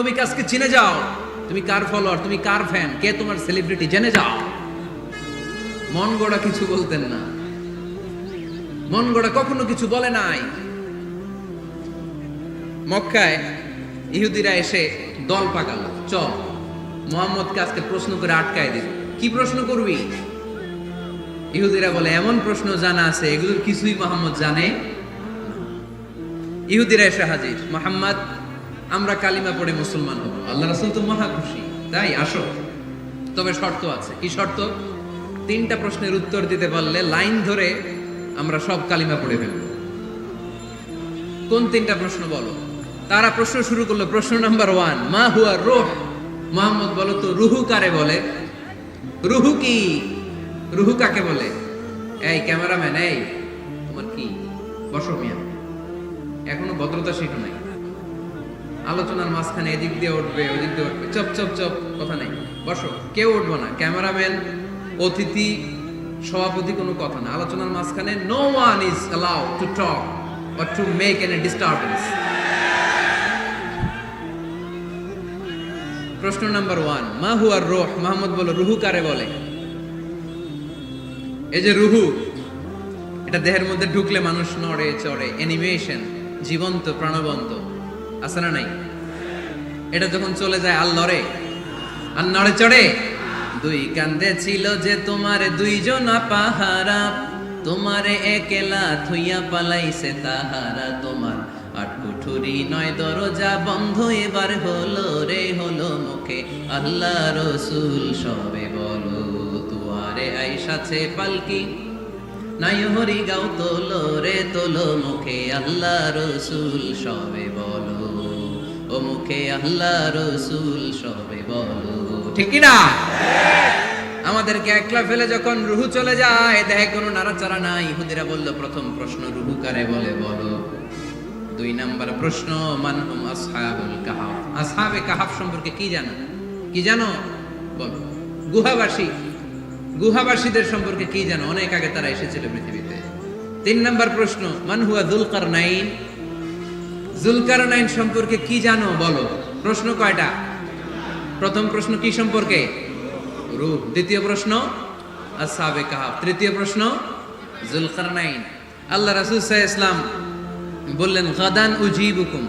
নবীকে আজকে চিনে যাও। তুমি কার ফলোয়ার তুমি কার ফ্যান কে তোমার সেলিব্রিটি জেনে যাও। মন গড়া কিছু বলতেন না। মন গড়া কখনো কিছু বলে নাই। মক্কায় ইহুদিরা এসে দল পাকালো। চল, মোহাম্মদকে আজকে প্রশ্ন করে আটকায় দিল। কি প্রশ্ন করবি? ইহুদিরা বলে, এমন প্রশ্ন জানা আছে, এগুলোর কিছুই মোহাম্মদ জানে ইহুদিরা এসে হাজির। মোহাম্মদ আমরা কালিমা পড়ে মুসলমান হব। আল্লাহ রাসূল তো মহা খুশি। তাই, আসো। তবে শর্ত আছে। কি শর্ত? তিনটা প্রশ্নের উত্তর দিতে পারলে লাইন ধরে আমরা সব কালিমা পড়ে ফেলব। কোন তিনটা প্রশ্ন বলো? তারা প্রশ্ন শুরু করল, প্রশ্ন নাম্বার ওয়ান, মা হুয়া রোহ? মোহাম্মদ বলো তো, রুহু কারে বলে? রুহু কি? রুহু কাকে বলে? এই, ক্যামেরাম্যান, এই, তোমার কি? বসো মিয়া। এখনও ভদ্রতা শিখো নাই। আলোচনার মাঝখানে এদিক দিয়ে উঠবে, ওদিক দিয়ে উঠবে। চপ চপ চপ, কথা নেই। বসো, কেউ উঠবো না। ক্যামেরাম্যান, অতিথি, সভাপতি, কোনো কথা না। আলোচনার মাঝখানে no one is allow to talk or to make any disturbance প্রশ্ন নাম্বার ওয়ান মা হুয়ার রোহ, মাহমুদ বলো, রুহু কারে বলে? এই যে রুহু, এটা দেহের মধ্যে ঢুকলে মানুষ নড়ে, চড়ে অ্যানিমেশন জীবন্ত, প্রাণবন্ত। আছে না নাই? এটা যখন চলে যায় আল লড়ে আর নড়ে চড়ে, দুই কান্দে ছিল যে তোমার দুইজন পাহারা, তোমারে একেলা থুইয়া পালাইছে তাহারা তোমার। আট কুঠুরি নয় দরজা বন্ধ, এবার হলো রে, হলো মুখে। আল্লাহ রসুল সবে বলো তুয়ারে আইসাছে পালকি। নাই হরি গাও তোলো রে, তোলো মুখে। আল্লাহ রসুল সবে বলো ও মুখে আল্লাহ রসুল সবে বলো ঠিক না? আমাদেরকে একলা ফেলে যখন রুহু চলে যায় দেখে কোনো নাড়াচাড়া নাই। হুদিরা বলল, প্রথম প্রশ্ন রুহু কারে বলে বলো? দুই নাম্বার প্রশ্ন মানহুম আসহাবুল কাহাফ? আসহাবে কাহাফ সম্পর্কে কি জানো? কি জানো? বলো। গুহাবাসী। গুহাবাসীদের সম্পর্কে কি জানো? অনেক আগে তারা এসেছিল পৃথিবীতে। তিন নাম্বার প্রশ্ন মানহুয়া দুলকার নাইন জুলকার নাইন সম্পর্কে কি জানো? বলো। প্রশ্ন কয়টা? প্রথম প্রশ্ন কি সম্পর্কে? রূপ। দ্বিতীয় প্রশ্ন আসাবে কাহাব। তৃতীয় প্রশ্ন জুলকার নাইন আল্লাহ রাসুল সাহ ইসলাম বললেন, গাদান উজিবুকুম।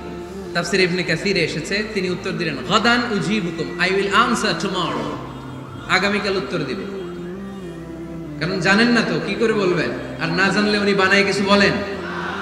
তাফসির ইবনে কাসিরে এসেছে, তিনি উত্তর দিলেন, গাদান উজিবুকুম। আই উইল আনসার টুমরো আগামীকাল উত্তর দিব। কারণ জানেন না তো, কি করে বলবেন? আর না জানলে উনি বানায় কিছু বলেন?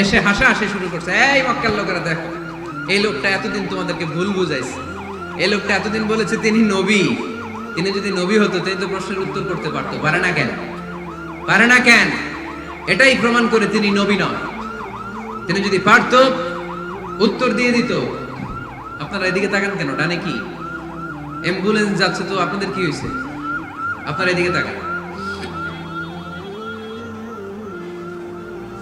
এসে হাসা হাসি শুরু করছে। এই মক্কার লোকেরা দেখো, এই লোকটা এতদিন তোমাদেরকে ভুল বুঝাইছে। এই লোকটা এতদিন বলেছে তিনি নবী। তিনি যদি নবী হতো, তিনি তো প্রশ্নের উত্তর করতে পারতো। পারে না কেন? পারে না কেন? এটাই প্রমাণ করে তিনি নবী নয় তিনি যদি পারতো, উত্তর দিয়ে দিত। আপনারা এদিকে তাকান কেন? ডানে কি? অ্যাম্বুলেন্স যাচ্ছে তো আপনাদের কি হয়েছে? আপনারা এদিকে তাকান।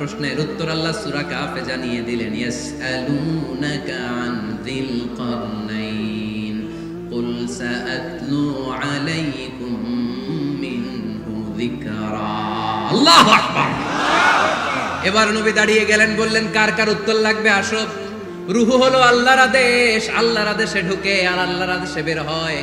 প্রশ্নের উত্তর আল্লাহ সূরা কাফে জানিয়ে দিলেন, ইয়াসআলুনাকা আন যিল কারনাইন, কুল সাআতলু আলাইকুম মিনহু যিকরা। আল্লাহু আকবার। এবার নবী দাঁড়িয়ে গেলেন, বললেন, কার কার উত্তর লাগবে? আসো। রুহু হলো আল্লাহর আদেশ, আল্লাহর আদেশে ঢুকে আর আল্লাহর আদেশে বের হয়।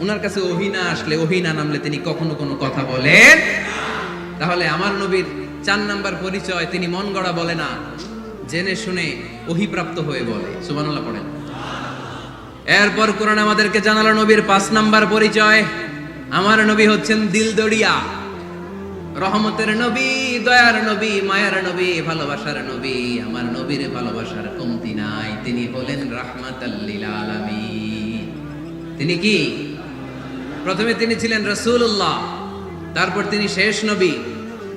ওনার কাছে ওহিনা আসলে ওহিনা নামলে তিনি কখনো কোনো কথা বলেন? তাহলে আমার নবীর চার নাম্বার পরিচয় তিনি মন গড়া বলে না, জেনে শুনে ওহিপ্রাপ্ত হয়ে বলে। সুবহানাল্লাহ পড়েন। এরপর কোরআন আমাদেরকে জানালো নবীর পাঁচ নাম্বার পরিচয়। আমার নবী হচ্ছেন দিলদড়িয়া রহমতের নবী, দয়ার নবী, মায়ার নবী, ভালোবাসার নবী। আমার নবীর ভালোবাসার কমতি নাই। তিনি হলেন আলামিন। তিনি কি? প্রথমে তিনি ছিলেন রাসূলুল্লাহ, তারপর তিনি শেষ নবী,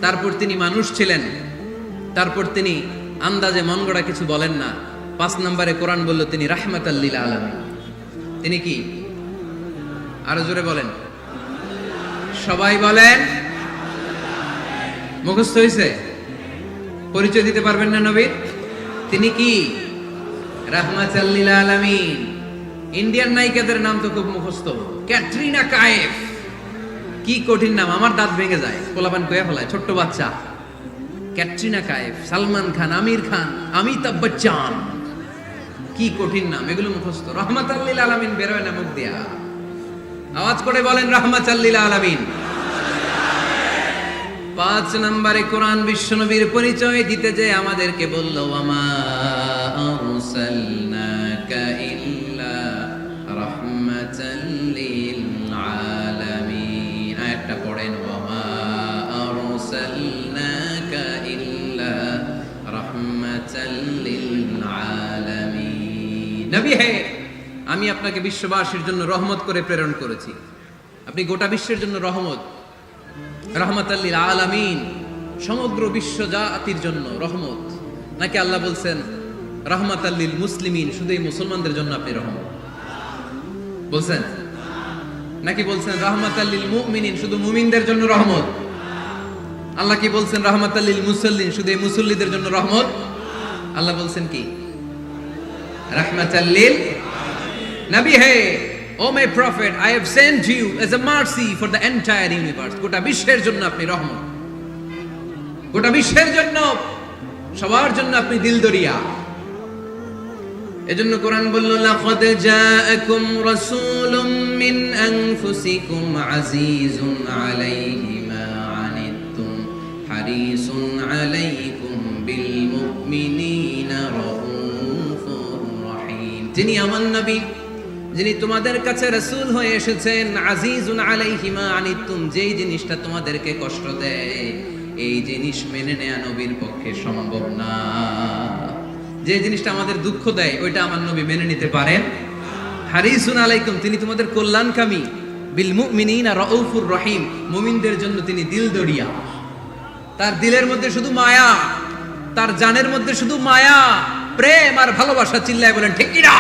তারপর তিনি মানুষ ছিলেন, তারপর তিনি আন্দাজে মন গড়া কিছু বলেন না। পাঁচ নম্বরে কোরআন বলল, তিনি রাহমাতাল্লিল আলামিন। তিনি কি? আরও জোরে বলেন। সবাই বলেন, মুখস্থ হয়েছে পরিচয় দিতে পারবেন না নবীর? তিনি কি? রাহমাতাল্লিল আলামিন। ইন্ডিয়ান নায়িকাদের নাম তো খুব মুখস্থ। ক্যাটরিনা কায়েফ কি কঠিন নাম, আমার দাঁত ভেঙে যায়। পোলাপান কয়ে ফেলায়, ছোট্ট বাচ্চা। ক্যাটরিনা কায়েফ সালমান খান, আমির খান, অমিতাভ বচ্চন। কি কঠিন নাম, এগুলো মুখস্থ। রহমাতাল্লিল আলামিন বেরোয় না মুখ দিয়া। আওয়াজ করে বলেন রহমাতাল্লিল আলামিন। পাঁচ নম্বরে কোরআন বিশ্বনবীর পরিচয় দিতে যে আমাদেরকে বলল আমা নবী হে, আমি আপনাকে বিশ্ববাসীর জন্য রহমত করে প্রেরণ করেছি। আপনি গোটা বিশ্বের জন্য রহমত। রহমতাল্লিল আলামিন, সমগ্র বিশ্ব জাতির জন্য রহমত। নাকি আল্লাহ বলছেন রহমত আল্লিল মুসলিমিন, শুধু এই মুসলমানদের জন্য আপনি রহমত? বলছেন? নাকি বলছেন রহমতাল্লিল মুমিনিন, শুধু মুমিনদের জন্য রহমত? আল্লাহ কি বলছেন রহমতাল্লিল মুসল্লিন, শুধু এই মুসল্লিদের জন্য রহমত? আল্লাহ বলছেন কি? রহমতাল্লিল নবী হে, O my prophet I have sent you as a mercy for the entire universe গোটা বিশ্বের জন্য আপনি রহমত। গোটা বিশ্বের জন্য, সবার জন্য আপনি দিলদরিয়া এজন্য কোরআন বলল, লাকাদ জাআকুম রাসূলুম মিন আনফুসিকুম আজিজুন আলাইহি মা আনিতুম হারিসুন আলাইকুম বিল মুমিনিনা যিনি আমার নবী, যিনি তোমাদের কাছে রসুল হয়ে এসেছেন, আজিজুন আলাইহিমা আনিতুম যেই জিনিসটা তোমাদেরকে কষ্ট দেয়, এই জিনিস মেনে নেয়া নবীর পক্ষে সম্ভব না। যে জিনিসটা আমাদের দুঃখ দেয়, ওইটা আমার নবী মেনে নিতে পারেন। হারিসুন আলাইকুম, তিনি তোমাদের কল্যাণকামী। বিল মুমিনিনা রাউফুর রহিম, মুমিনদের জন্য তিনি দিল দড়িয়া তার দিলের মধ্যে শুধু মায়া, তার জানের মধ্যে শুধু মায়া। প্রেম আর ভালোবাসা চিল্লায় বলেন, ঠিক কিনা?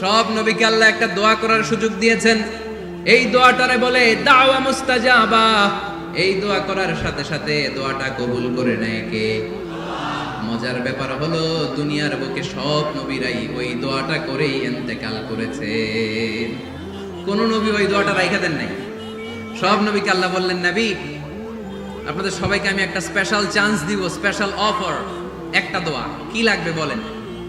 সব নবীকে আল্লাহ একটা দোয়া করার সুযোগ দিয়েছেন। এই দোয়াটারে বলে, দাওয়া মুস্তাজাবা। এই দোয়া করার সাথে সাথে দোয়াটা কবুল করে নেয় কে? মজার ব্যাপার হলো, দুনিয়ার বুকে সব নবীরাই ওই দোয়াটা করেই এন্তেকাল করেছে। কোন নবী ওই দোয়াটা রাইখা দেন নাই। সব নবীকে আল্লাহ বললেন, নবী, আপনাদের সবাইকে আমি একটা স্পেশাল চান্স দিব স্পেশাল অফার একটা দোয়া। কি লাগবে বলেন?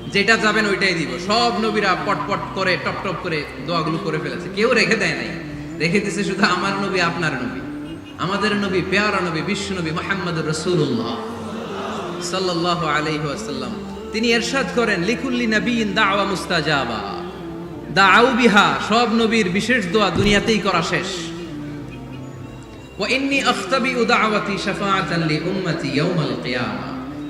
যেটা যাবেন ওইটাই দিব। সব নবীরা পটপট করে, টপ টপ করে দোয়াগুলো করে ফেলেছে। কেউ রেখে দেয় নাই। রেখে দিছে শুধু আমার নবী, আপনার নবী। আমাদের নবী, পেয়ারা নবী, বিশ্ব নবী মোহাম্মদ রসুল্লাহ সাল্লাহ আলাইহি ওয়াসাল্লাম। তিনি এরশাদ করেন, লিকুল্লি নবীন দাওয়া মুস্তাজাবা। দাআউ বিহা, সব নবীর বিশেষ দোয়া দুনিয়াতেই করা শেষ। ওয়া ইন্নী আখতাবিউ দাওয়াতি শাফাআতান লি উম্মতি ইয়াউমাল কিয়ামা।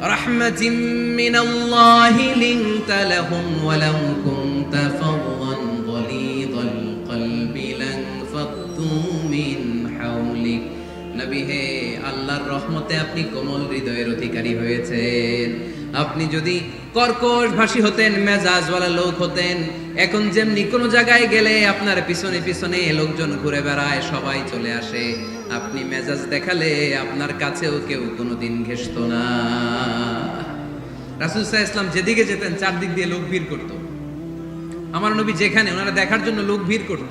রাহমাতিম মিনাল্লাহি লিনতা লাহুম ওয়ালাউ কুনতা ফাদদান গলিদাল কলবি লানফাদ্দু মিন হাওলিক নবী হে, আল্লাহর রহমতে আপনি কোমল হৃদয়ের অধিকারী হয়েছেন। আপনি যদি কর্কশ ভাষী হতেন, মেজাজওয়ালা লোক হতেন, এখন যেমনি কোনো জায়গায় গেলে আপনার পিছনে পিছনে লোকজন ঘুরে বেড়ায়, সবাই চলে আসে। আপনি মেজাজ দেখালে আপনার কাছেও কেউ কোনোদিন ঘেসত না। রাসুল ইসলাম যেদিকে যেতেন, চারদিক দিয়ে লোক ভিড় করত। আমার নবী যেখানে, ওনারা দেখার জন্য লোক ভিড় করত।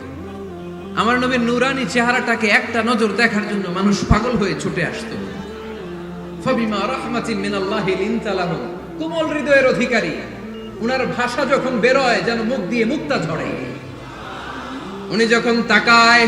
আমার নবীর নুরানি চেহারাটাকে একটা নজর দেখার জন্য মানুষ পাগল হয়ে ছুটে আসতো। ফাবিমা রাহমাতিন মিনাল্লাহি লিনতা লাহুম কোমল হৃদয়ের অধিকারী। উনার ভাষা যখন বেরোয়, যেন মুখ দিয়ে মুক্তা ঝরে। উনি যখন তাকায়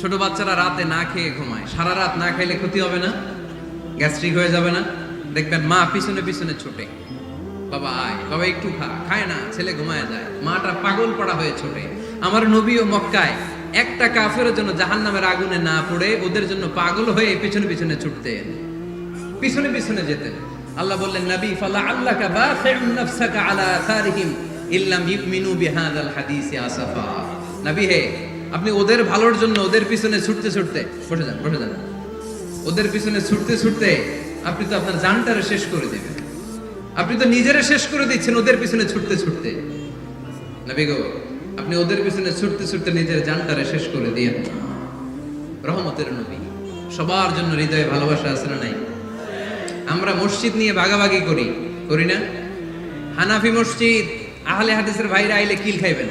ছোট বাচ্চারা রাতে না খেয়ে ঘুমায়। সারা রাত না খাইলে ক্ষতি হবে না, গ্যাস্ট্রিক হয়ে যাবে না। দেখবেন মা পিছনে পিছনে ছোটে। বাবা আয়, বাবা একটু খা, খায় না, ছেলে ঘুমায় যায়। মাটা পাগল পড়া হয়ে ছোটে। আমার নবী ও মক্কায়। একটা কাফের জন্য জাহান নামের আগুনে না পড়ে, ওদের জন্য পাগল হয়ে পিছনে পিছনে ছুটতেন। পিছনে পিছনে যেতেন। আল্লাহ বললেন, নবী, ফালা আল্লাকা বাখিউন নাফসাকা আলা আসারিহিম ইল্লাম ইউমিনু বিহাদাল হাদিসি আসাফা। নবী হে আপনি ওদের ভালোর জন্য ওদের পিছনে ছুটতে ছুটতে, বসে যান বসে যান। ওদের পিছনে ছুটতে ছুটতে আপনি তো আপনার জানটারে শেষ করে দেবেন। আপনি তো নিজেরা শেষ করে দিচ্ছেন ওদের পিছনে ছুটতে ছুটতে। নবী গো, আপনি ওদের পিছনে ছুটতে ছুটতে নিজের জানটারে শেষ করে দিয়ে রহমতের নবী, সবার জন্য হৃদয়ে ভালোবাসা আছে না নাই? আমরা মসজিদ নিয়ে ভাগাভাগি করি করি না? হানাফি মসজিদ, আহলে হাদিসের ভাইরা আইলে কিল খাইবেন?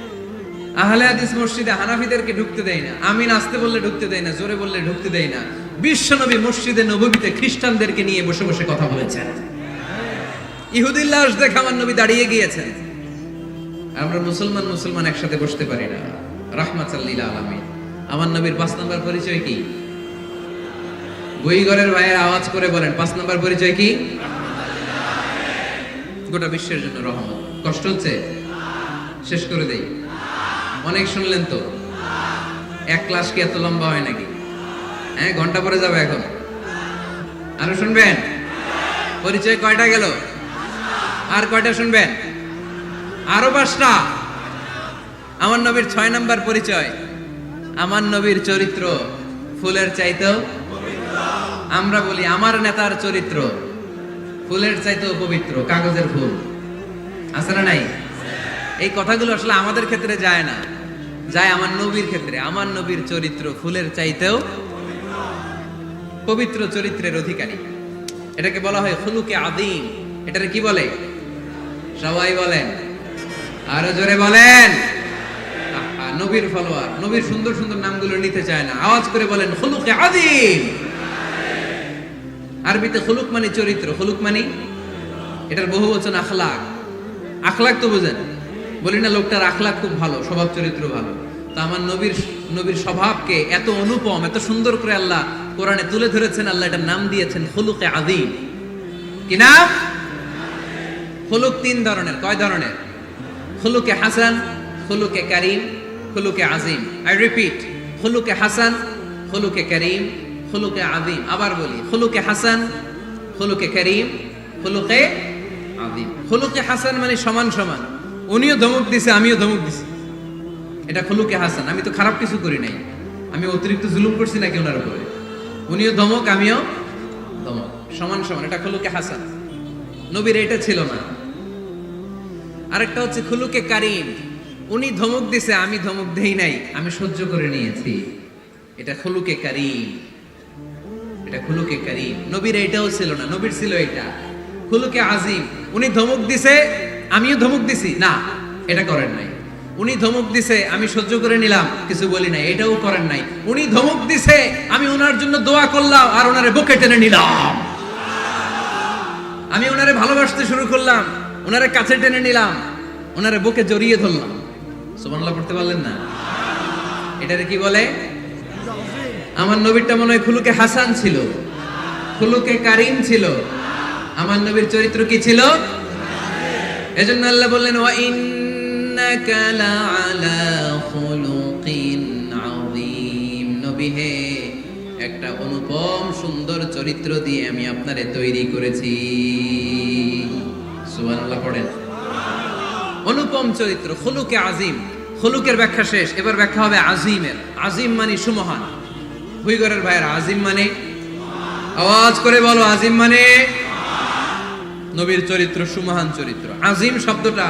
আহলে হাদিস মসজিদে হানাফিদেরকে ঢুকতে দেয় না। আমি নাচতে বললে ঢুকতে দেয় না, জোরে বললে ঢুকতে দেয় না। বিশ্বনবী মসজিদে নবীতে খ্রিস্টানদেরকে নিয়ে বসে বসে কথা বলেছেন। ইহুদিল্লাহ দেখে আমার নবী দাঁড়িয়ে গিয়েছেন। আমরা মুসলমান মুসলমান একসাথে বসতে পারি না। রাহমাতাল্লিল আলামিন। আমার নবীর পাঁচ নম্বর পরিচয় কি? বইঘরের ভাইয়ের আওয়াজ করে বলেন, পাঁচ নম্বর পরিচয় কি? গোটা বিশ্বের জন্য রহমত। কষ্ট হচ্ছে? শেষ করে দেই। অনেক শুনলেন তো? এক ক্লাস কি এত লম্বা হয় নাকি? হ্যাঁ ঘণ্টা পরে যাবে এখন। আরও শুনবেন? পরিচয় কয়টা গেল? আর কয়টা শুনবেন? আরও পাঁচটা? আমার নবীর ছয় নাম্বার পরিচয়। আমার নবীর চরিত্র ফুলের চাইতেও আমরা বলি আমার নেতার চরিত্র ফুলের চাইতেও পবিত্র, কাগজের ফুল। আছে না নাই? এই কথাগুলো আসলে আমাদের ক্ষেত্রে যায় না। যায় আমার নবীর ক্ষেত্রে। আমার নবীর চরিত্র ফুলের চাইতেও পবিত্র চরিত্রের অধিকারী। এটাকে বলা হয় ফুলুকে আদিম। এটারে কি বলে? সবাই বলেন। আরও জোরে বলেন। নবীর ফলোয়ার। নবীর সুন্দর সুন্দর নামগুলো নিতে চায় না। আওয়াজ করে বলেন, খুলুকে আদিম। আরবিতে খুলুক মানে চরিত্র। খুলুক মানে? এটার বহু বচন আখলাক। আখলাক তো বুঝেন। বলি না, লোকটার আখলাক খুব ভালো, স্বভাব চরিত্র ভালো। তা আমার নবীর নবীর স্বভাবকে এত অনুপম, এত সুন্দর করে আল্লাহ কোরআনে তুলে ধরেছেন, আল্লাহ এটার নাম দিয়েছেন হলুকে আদিম কি হলুক তিন ধরনের, কয় ধরনের? হলুকে হাসান হলুকে কারিম হলুকে আজিম আই রিপিট হলুকে হাসান হলুকে করিম হলুকে আদিম আবার বলি হলুকে হাসান হলুকে করিম হলুকে আদিম হলুকে হাসান মানে সমান সমান। উনিও ধমক দিছে, আমিও ধমক দিছি। এটা হলুকে হাসান, আমি তো খারাপ কিছু করি নাই। আমি অতিরিক্ত জুলুম করছি নাকি ওনার উপরে? উনিও ধমক, আমিও ধমক। সমান সমান, এটা হলুকে হাসান। নবীর এটা ছিল না। আরেকটা হচ্ছে খুলুকে কারিম। উনি ধমক দিছে, আমি ধমক দেই নাই, আমি সহ্য করে নিয়েছি। এটা খুলুকে কারিম। এটা খুলুকে কারিম। নবীর এটাও ছিল না, নবীর ছিল এটা। খুলুকে আজিম। উনি ধমক দিছে আমিও ধমক দিছি। না, এটা করেন নাই। উনি ধমক দিছে, আমি সহ্য করে নিলাম, কিছু বলি নাই, এটাও করেন নাই। উনি ধমক দিছে, আমি ওনার জন্য দোয়া করলাম আর ওনারে বুকে টেনে নিলাম। আমি ওনারে ভালোবাসতে শুরু করলাম ওনারে কাছে টেনে নিলাম ওনারে বুকে জড়িয়ে ধরলাম। সুবহানাল্লাহ, পড়তে পারলেন না? এটারে কি বলে? আমার নবীরটা মনে হয় খুলুকে হাসান ছিল। খুলুকে কারিম ছিল। আমার নবীর চরিত্র কি ছিল? এজন্য আল্লাহ বললেন, ওয়া ইন্নাকা লাআলা খুলুকিন আযীম। নবী হে, একটা অনুপম সুন্দর চরিত্র দিয়ে আমি আপনারে তৈরি করেছি। সুবহানাল্লাহ পড়েন। অনুপম চরিত্র, খুলুকে আজিম খুলুকের ব্যাখ্যা শেষ, এবার ব্যাখ্যা হবে আজিমের আজিম মানে সুমহান। ভুইগরের ভাইয়ের আজিম মানে? আওয়াজ করে বলো আজিম মানে? নবীর চরিত্র, সুমহান চরিত্র। আজিম শব্দটা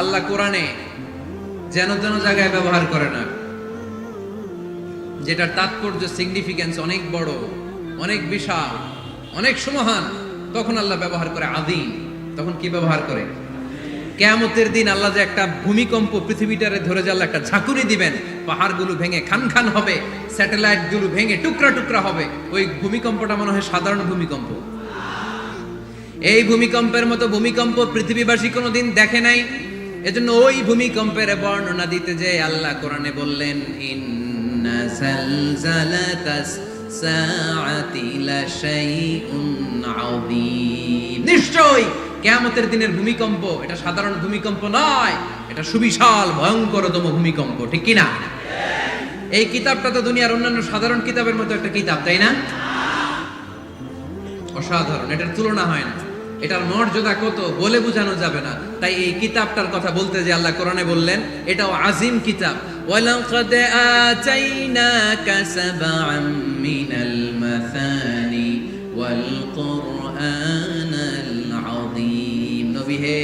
আল্লাহ কোরআনে যেন যেন জায়গায় ব্যবহার করে না। যেটার তাৎপর্য সিগনিফিকেন্স অনেক বড়, অনেক বিশাল, অনেক সুমহান, তখন আল্লাহ ব্যবহার করে আদিম তখন কি ব্যবহার করে? কেয়ামতের দিন আল্লাহ যে একটা ভূমিকম্প পৃথিবীটারে ধরে যে একটা ঝাঁকুনি দিবেন, পাহাড়গুলো ভেঙে খান খান হবে স্যাটেলাইটগুলো ভেঙে টুকরা টুকরা হবে, ওই ভূমিকম্পটা মনে হয় সাধারণ ভূমিকম্প। এই ভূমিকম্পের মতো ভূমিকম্প পৃথিবীবাসী কোনোদিন দেখে নাই। এজন্য ওই ভূমিকম্পের বর্ণনা দিতে যে আল্লাহ কোরআনে বললেন, ইন্না জালজালাতাস সাআতি লাশাইউন আযীম। নিশ্চয়ই কেয়ামতের দিনের ভূমিকম্প এটা সাধারণ ভূমিকম্প নয়, এটা সুবিশাল, ভয়ঙ্করতম ভূমিকম্প, ঠিক কি না এই কিতাবটা তো দুনিয়ার অন্যান্য সাধারণ কিতাবের মতো একটা কিতাব, তাই না? অসাধারণ, এটার তুলনা হয় না। এটার মর্যাদা কত বলে বোঝানো যাবে না। তাই এই কিতাবটার কথা বলতে যে আল্লাহ কোরআনে বললেন, এটাও আজিম কিতাব। নবী হে,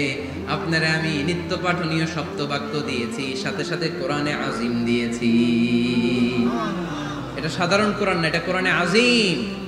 আপনারা আমি নিত্য পাঠনীয় শব্দ বাক্য দিয়েছি, সাথে সাথে কোরআনে আজিম দিয়েছি। এটা সাধারণ কোরআন না, এটা কোরআনে আজিম।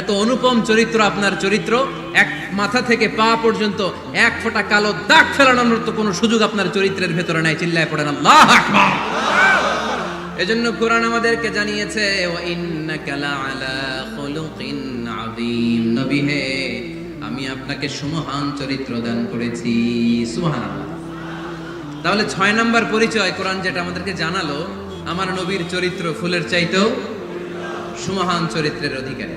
এত অনুপম চরিত্র আপনার চরিত্র, এক মাথা থেকে পা পর্যন্ত এক ফোঁটা কালো দাগ ফেলানোর তো কোনো সুযোগ আপনার চরিত্রের ভেতরে নাই। চিল্লায় পড়েন, আল্লাহ এজন্য কোরআন আমাদেরকে জানিয়েছে, ওয়া ইন্নাকা লাআলা খুলুকিন আযীম। নবী হে, আমি আপনাকে সুমহান চরিত্র দান করেছি। সুবহানাল্লাহ। তাহলে ছয় নম্বর পরিচয় কোরআন যেটা আমাদেরকে জানালো, আমার নবীর চরিত্র ফুলের চাইতেও সুমহান চরিত্রের অধিকারী।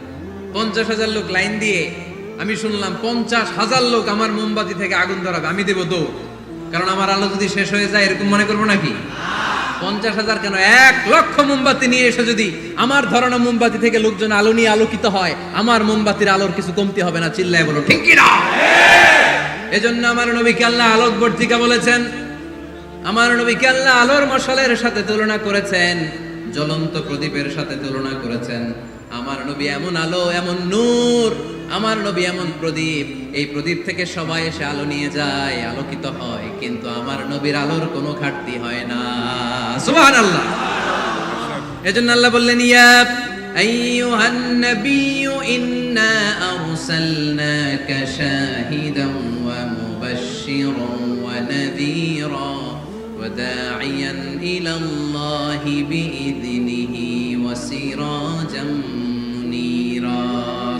পঞ্চাশ হাজার লোক লাইন দিয়ে আমি শুনলাম পঞ্চাশ হাজার লোক আমার মোমবাতি থেকে আগুন ধরাবে, আমি দেবো দৌড়। কারণ আমার আলো যদি শেষ হয়ে যায়, এরকম মনে করব নাকি? পঞ্চাশ হাজার কেন? এক লক্ষ মোমবাতি নিয়ে এসে যদি আমার ধরানো মোমবাতি থেকে লোকজন আলো নিয়ে আলোকিত হয়, আমার মোমবাতির আলোর কিছু কমতি হবে না, চিল্লায় বলো, ঠিক কিনা? এজন্য আমার নবীকে আল্লাহ আলোক বর্তিকা বলেছেন, আমার নবীকে আল্লাহ আলোর মশালের সাথে তুলনা করেছেন, জ্বলন্ত প্রদীপের সাথে তুলনা করেছেন। আমার নবী এমন আলো, এমন নূর, আমার নবী এমন প্রদীপ। এই প্রদীপ থেকে সবাই এসে আলো নিয়ে যায়, আলোকিত হয়, কিন্তু আমার নবীর আলোর কোনো ঘাটতি হয় না। সুবহান আল্লাহ এজন্য আল্লাহ বললেন ইয়াব আইয়ুহান নাবিয়্যু ইন্না আরসালনাকা শাহিদাম ওয়া মুবাশশিরাম ওয়া নাযীরা ওয়া দাঈয়ান ইলা আল্লাহি বিইযনিহি ওয়া সিরাজাম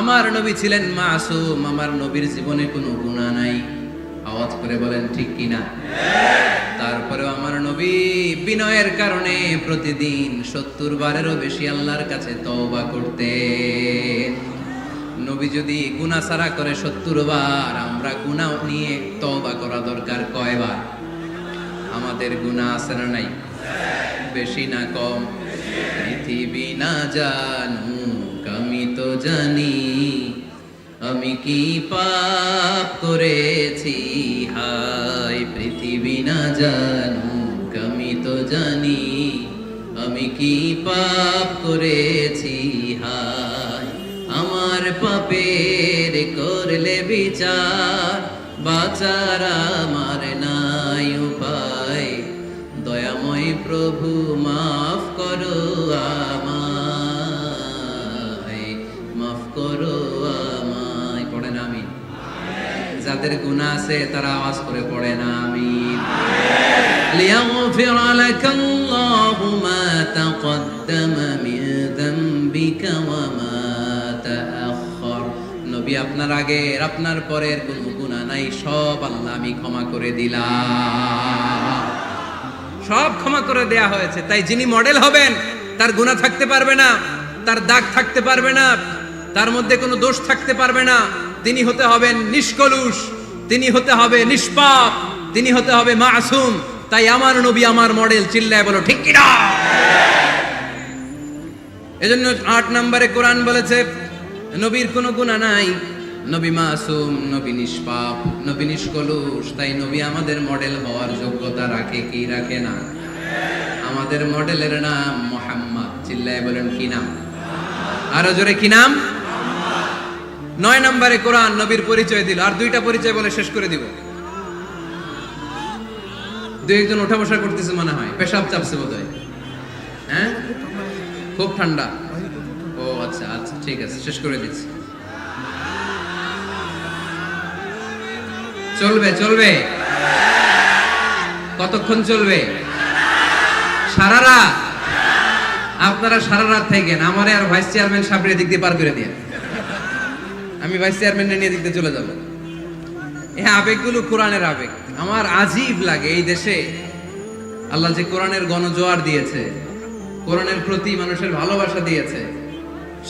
আমার নবী ছিলেন মাসুম, আমার নবীর জীবনে কোনো গুণা নাই। আওয়াজ করে বলেন, ঠিক কিনা তারপরেও আমার নবী বিনয়ের কারণে প্রতিদিন সত্তর বারেরও বেশি আল্লাহর কাছে তওবা করতে নবী যদি গুনাহ সারা করে সত্তর বার, আমরা গুনাহ নিয়ে তওবা করা দরকার কয়বার? আমাদের গুনাহ আছে না নাই? বেশি না কম? পৃথিবী না জানু তো জানি আমি কি পাপ করেছি? হাই পৃথিবী না জানু আমি তো জানি আমি কি পাপ করেছি? হাই আমার পাপের করলে বিচার, বাচার আমার নাই উপায়। দয়াময় প্রভু, মাফ করো আমায়। যাদের গুনাহ আছে তারা আওয়াজ করে পড়েন আমি ليغفر لك الله ما تقدم من ذنبك وما تأخر নবী আপনার আগের আপনার পরের কোনো গুনাহ নাই সব আল্লাহ আমি ক্ষমা করে দিলাম সব ক্ষমা করে দেয়া হয়েছে তাই যিনি মডেল হবেন তার গুণা থাকতে পারবে না তার দাগ থাকতে পারবে না তার মধ্যে কোনো দোষ থাকতে পারবে না তিনি হতে হবেন নিষ্কলুষ, তিনি হতে হবে নিষ্পাপ, তিনি হতে হবে মাসুম। তাই আমার নবী আমার মডেল চিল্লায় বলো, ঠিক কিনা? এজন্য আট নম্বরে কোরআন বলেছে, নবীর কোনো গুণা নাই। নবী মাসুম, নবী নিষ্পাপ, নবী নিষ্কলুষ, তাই নবী আমাদের মডেল হওয়ার যোগ্যতা রাখে কি রাখে না? আমাদের মডেলের নাম মোহাম্মদ, চিল্লায় বলেন কি নাম? আরও জোরে কি নাম? নয় নম্বরে কোরআন নবীর পরিচয় দিল, আর দুইটা পরিচয় বলে শেষ করে দিব। দুই একজন ওঠা বসা করতেছে মনে হয়, পেশাব চাপছে বোধ হয়? হ্যাঁ খুব ঠান্ডা। ও আচ্ছা আচ্ছা ঠিক আছে, শেষ করে দিচ্ছি। চলবে চলবে। কতক্ষণ চলবে? সারা রাত? আপনারা সারা রাত থাকেন, আমারে আর ভাইস চেয়ারম্যান সামনের দিক দিয়ে পার করে দিয়ে। আমি ভাইস চেয়ারম্যান নিয়ে দিয়ে চলে যাব। এই আবেগগুলো কোরআনের আবেগ। আমার আজীব লাগে এই দেশে। আল্লাহ যে কোরআনের গণজোয়ার দিয়েছে, কোরআনের প্রতি মানুষের ভালোবাসা দিয়েছে,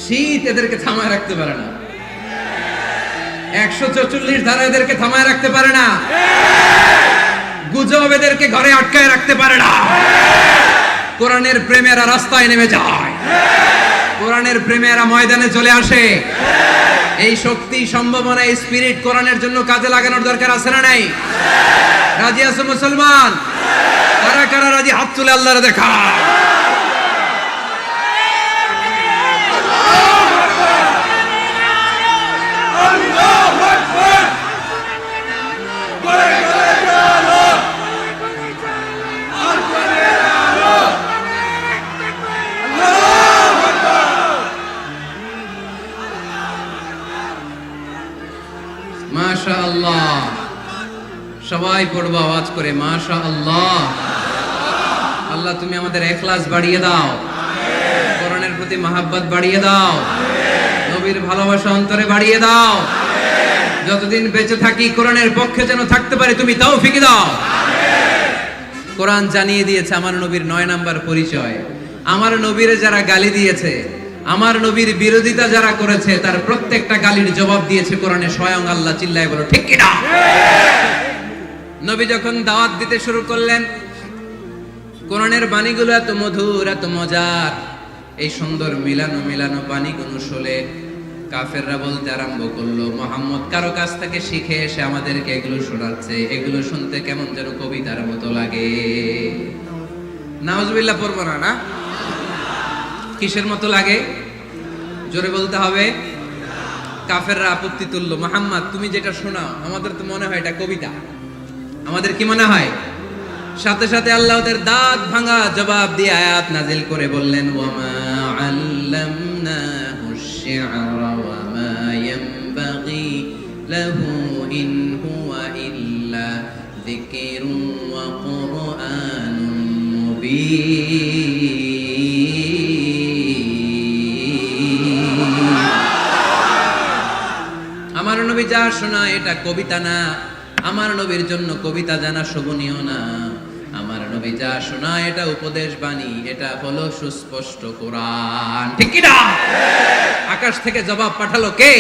শীত এদেরকে থামায় রাখতে পারে না। একশো চৌচল্লিশ ধারা এদেরকে থামায় রাখতে পারে না। গুজব এদেরকে ঘরে আটকায় রাখতে পারে না। কোরআনের প্রেমেরা রাস্তায় নেমে যায়। কোরআনের প্রেমেরা ময়দানে চলে আসে। এই শক্তি, সম্ভাবনা, এই স্পিরিট কোরআনের জন্য কাজে লাগানোর দরকার আছে না নাই? রাজি আছে মুসলমান? কারা কারা রাজি? হাত তুলে আল্লাহর দেখা মাশা আল্লাহ সবাই পড়ব, আওয়াজ করে মাশা আল্লাহ আল্লাহ তুমি আমাদের এখলাস বাড়িয়ে দাও। কোরআনের প্রতি মাহাব্বত বাড়িয়ে দাও। নবীর ভালোবাসা অন্তরে বাড়িয়ে দাও। যতদিন বেঁচে থাকি, কোরআনের পক্ষে যেন থাকতে পারে, তুমি তাও ফিকে দাও। কোরআন জানিয়ে দিয়েছে আমার নবীর নয় নাম্বার পরিচয়। আমার নবীরে যারা গালি দিয়েছে আমার নবীর বিরোধিতা যারা করেছে, তার প্রত্যেকটা গালির জবাব দিয়েছে কোরআনে, স্বয়ং আল্লাহ চিল্লায় বলো, ঠিক কিনা? নবী যখন দাওয়াত দিতে শুরু করলেন, কোরআনের বাণীগুলো এত মধুর, এত মজার। এই সুন্দর মিলানো মিলানো বাণীগুলো শুনে কাফেররা বলতে আরম্ভ করল, মোহাম্মদ কারও কাছ থেকে শিখে এসে আমাদেরকে এগুলো শোনাচ্ছে, এগুলো শুনতে কেমন যেন কবিতার মতো লাগে। নাউজুবিল্লাহ, পড়ব না না? কিসের মতো লাগে জোরে বলতে হবে কাফেররা আপত্তি তুললো মোহাম্মদ তুমি যেটা শোনাও আমাদের তো মনে হয় এটা কবিতা আমাদের কি মনে হয় সাথে সাথে আল্লাহ ওদের দাঁত ভাঙা জবাব দিয়ে আয়াত নাজিল করে বললেন ওয়ামা আল্লামনাহু الشعر وما ينبغي له إن هو إلا ذكر وقرآن مبين যা শোনা, এটা কবিতা না। আমার নবীর জন্য কবিতা জানা শোভনীয় না। আমার নবী যা শোনা, এটা উপদেশ বাণী, এটা হলো সুস্পষ্ট কোরআন। ঠিক আকাশ থেকে জবাব পাঠালো কে?